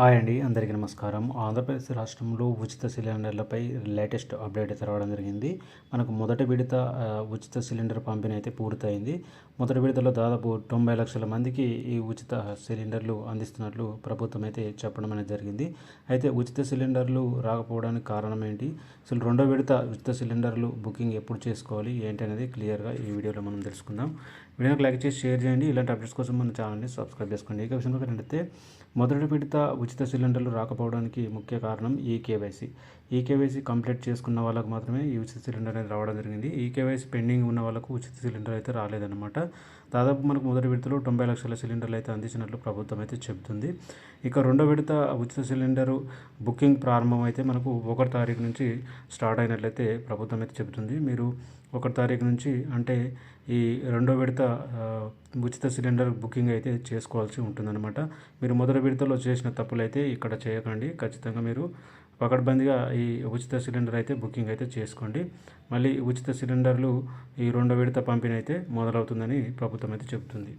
Hi అండి అందరికీ నమస్కారం. ఆంధ్రప్రదేశ్ రాష్ట్రంలో ఉచిత సిలిండర్లపై లేటెస్ట్ అప్డేట్ తెరవడం జరిగింది. మనకు మొదటి విడత ఉచిత సిలిండర్ పంపిణీ అయితే పూర్తయింది. మొదటి విడతలో దాదాపు తొంభై లక్షల మందికి ఈ ఉచిత సిలిండర్లు అందిస్తున్నట్లు ప్రభుత్వం అయితే చెప్పడం అనేది జరిగింది. అయితే ఉచిత సిలిండర్లు రాకపోవడానికి కారణం ఏంటి? అసలు రెండో విడత ఉచిత సిలిండర్లు బుకింగ్ ఎప్పుడు చేసుకోవాలి? ఏంటి అనేది క్లియర్గా ఈ వీడియోలో మనం తెలుసుకుందాం. వీడియోకి లైక్ చేసి షేర్ చేయండి. ఇలాంటి అప్డేట్స్ కోసం మన ఛానల్ని సబ్స్క్రైబ్ చేసుకోండి. ఇక విషయంలో ఏంటంటే మొదటి విడత ఉచిత సిలిండర్లు రాకపోవడానికి ముఖ్య కారణం ఈ కేవైసీ. ఈ కేవైసీ కంప్లీట్ చేసుకున్న వాళ్ళకు మాత్రమే ఈ ఉచిత సిలిండర్ అనేది రావడం జరిగింది. ఈ కేవైసీ పెండింగ్ ఉన్న వాళ్ళకు ఉచిత సిలిండర్ అయితే రాలేదన్నమాట. దాదాపు మనకు మొదటి విడతలో తొంభై లక్షల సిలిండర్లు అయితే అందించినట్లు ప్రభుత్వం అయితే చెబుతుంది. ఇక రెండో విడత ఉచిత సిలిండరు బుకింగ్ ప్రారంభం అయితే మనకు ఒకటి తారీఖు నుంచి స్టార్ట్ అయినట్లయితే ప్రభుత్వం అయితే చెబుతుంది. మీరు ఒకటి తారీఖు నుంచి అంటే ఈ రెండో విడత ఉచిత సిలిండర్ బుకింగ్ అయితే చేసుకోవాల్సి ఉంటుందన్నమాట. మీరు మొదటి విడతలో చేసిన తప్పులు అయితే ఇక్కడ చేయకండి. ఖచ్చితంగా మీరు పకడ్బందీగా ఈ ఉచిత సిలిండర్ అయితే బుకింగ్ అయితే చేసుకోండి. మళ్ళీ ఉచిత సిలిండర్లు ఈ రెండో విడత పంపిణీ అయితే మొదలవుతుందని ప్రభుత్వం అయితే చెబుతుంది.